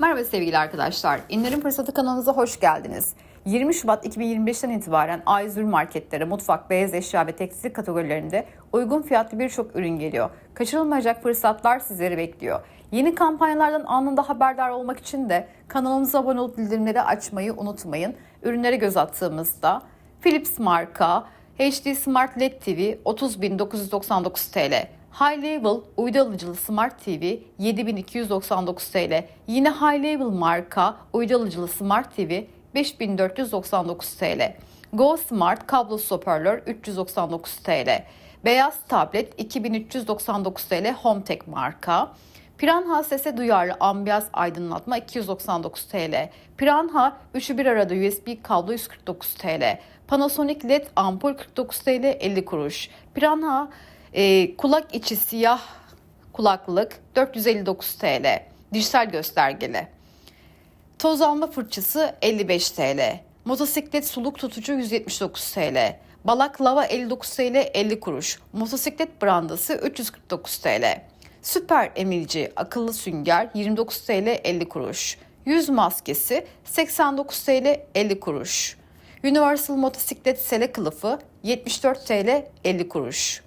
Merhaba sevgili arkadaşlar. İndirim Fırsatı kanalımıza hoş geldiniz. 20 Şubat 2025'ten itibaren A101 marketlere mutfak, beyaz eşya ve tekstil kategorilerinde uygun fiyatlı birçok ürün geliyor. Kaçırılmayacak fırsatlar sizleri bekliyor. Yeni kampanyalardan anında haberdar olmak için de kanalımıza abone olup bildirimleri açmayı unutmayın. Ürünlere göz attığımızda Philips marka HD Smart LED TV 30.999 TL. High Level uydu alıcılı Smart TV 7299 TL. Yine High Level marka uydu alıcılı Smart TV 5499 TL. Go Smart kablosuz hoparlör 399 TL. Beyaz tablet 2399 TL HomeTech marka. Piranha sese duyarlı ambiyans aydınlatma 299 TL. Piranha üçü bir arada USB kablo 149 TL. Panasonic LED ampul 49 TL 50 kuruş. Piranha e, kulak içi siyah kulaklık 459 TL. Dijital göstergeli. Toz alma fırçası 55 TL. Motosiklet suluk tutucu 179 TL. Balaklava 59 TL 50 kuruş. Motosiklet brandası 349 TL. Süper emilci akıllı sünger 29 TL 50 kuruş. Yüz maskesi 89 TL 50 kuruş. Universal motosiklet sele kılıfı 74 TL 50 kuruş.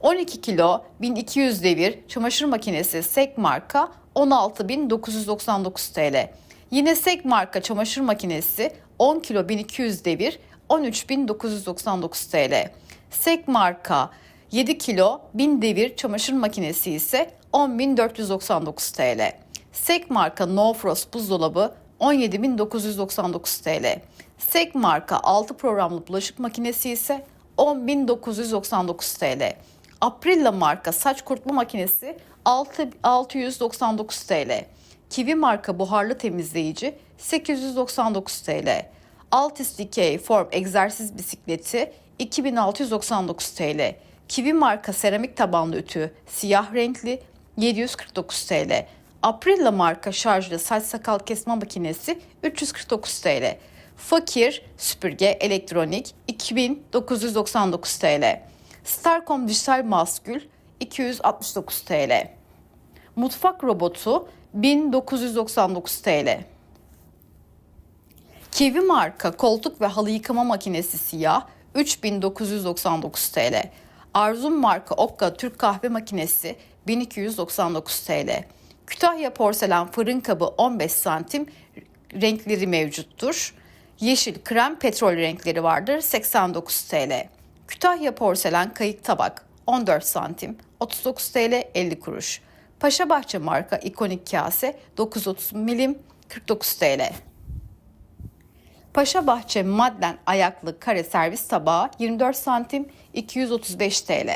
12 kilo 1200 devir çamaşır makinesi Sek marka 16.999 TL. Yine Sek marka çamaşır makinesi 10 kilo 1200 devir 13.999 TL. Sek marka 7 kilo 1000 devir çamaşır makinesi ise 10.499 TL. Sek marka No Frost buzdolabı 17.999 TL. Sek marka 6 programlı bulaşık makinesi ise 10.999 TL. Aprilla marka saç kurutma makinesi 6, 699 TL. Kiwi marka buharlı temizleyici 899 TL. Altis Decay Form egzersiz bisikleti 2699 TL. Kiwi marka seramik tabanlı ütü siyah renkli 749 TL. Aprilla marka şarjlı saç sakal kesme makinesi 349 TL. Fakir süpürge elektronik 2999 TL. Starcom dijital maskül 269 TL. Mutfak robotu 1999 TL. Kiwi marka koltuk ve halı yıkama makinesi siyah 3999 TL. Arzum marka Okka Türk kahve makinesi 1299 TL. Kütahya porselen fırın kabı 15 santim renkleri mevcuttur. Yeşil, krem, petrol renkleri vardır 89 TL. Kütahya porselen kayık tabak 14 santim 39 TL 50 kuruş. Paşabahçe marka ikonik kase 930 milim 49 TL. Paşabahçe Madlen ayaklı kare servis tabağı 24 santim 235 TL.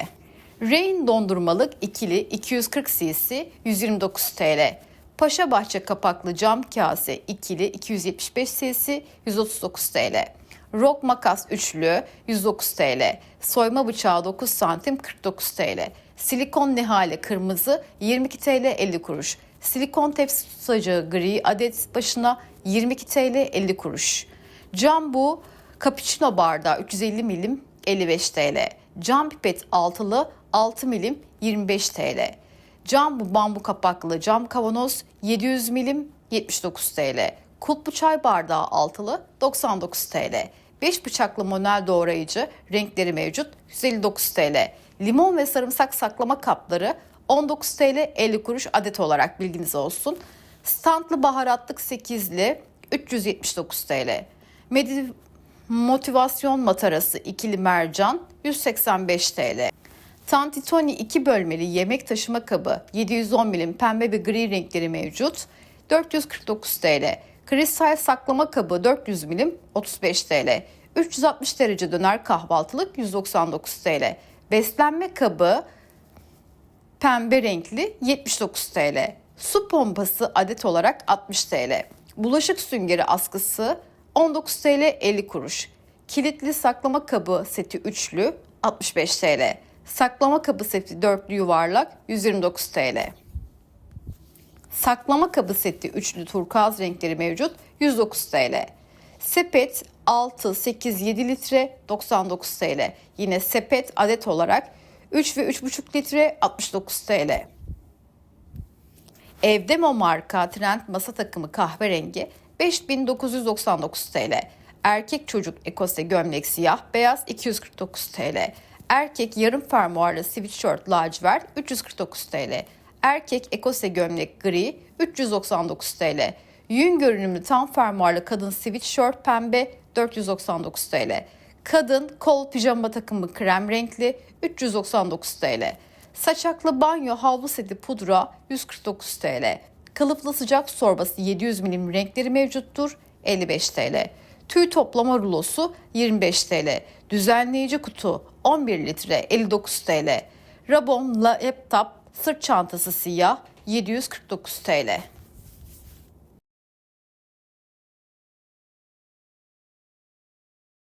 Rain dondurmalık ikili 240 cc 129 TL. Paşabahçe kapaklı cam kase ikili 275 cc 139 TL. Rock makas üçlü 109 TL. Soyma bıçağı 9 santim 49 TL. Silikon nihale kırmızı 22 TL 50 kuruş. Silikon tepsi tutacağı gri adet başına 22 TL 50 kuruş. Cam bu cappuccino bardağı 350 milim 55 TL. Cam pipet altılı 6 milim 25 TL. Cam bu bambu kapaklı cam kavanoz 700 milim 79 TL. Kulplu çay bardağı altılı 99 TL. 5 bıçaklı monel doğrayıcı renkleri mevcut 159 TL. Limon ve sarımsak saklama kapları 19 TL 50 kuruş adet olarak bilginiz olsun. Standlı baharatlık 8'li 379 TL. Medi motivasyon matarası ikili mercan 185 TL. Tantitoni 2 bölmeli yemek taşıma kabı 710 milim pembe ve gri renkleri mevcut 449 TL. Kristal saklama kabı 400 milim 35 TL. 360 derece döner kahvaltılık 199 TL. Beslenme kabı pembe renkli 79 TL. Su pompası adet olarak 60 TL. Bulaşık süngeri askısı 19 TL 50 kuruş. Kilitli saklama kabı seti üçlü 65 TL. Saklama kabı seti dörtlü yuvarlak 129 TL. Saklama kabı seti üçlü turkuaz renkleri mevcut 109 TL. Sepet 6, 8, 7 litre 99 TL. Yine sepet adet olarak 3 ve 3,5 litre 69 TL. Evdemo marka trend masa takımı kahverengi 5999 TL. Erkek çocuk ekose gömlek siyah beyaz 249 TL. Erkek yarım fermuarlı sweatshirt lacivert 349 TL. Erkek ekose gömlek gri 399 TL. Yün görünümlü tam fermuarlı kadın sweatshirt pembe 499 TL. Kadın kol pijama takımı krem renkli 399 TL. Saçaklı banyo havlu seti pudra 149 TL. Kılıflı sıcak sorbası 700 milim renkleri mevcuttur 55 TL. Tüy toplama rulosu 25 TL. Düzenleyici kutu 11 litre 59 TL. Rabon laptop sırt çantası siyah 749 TL.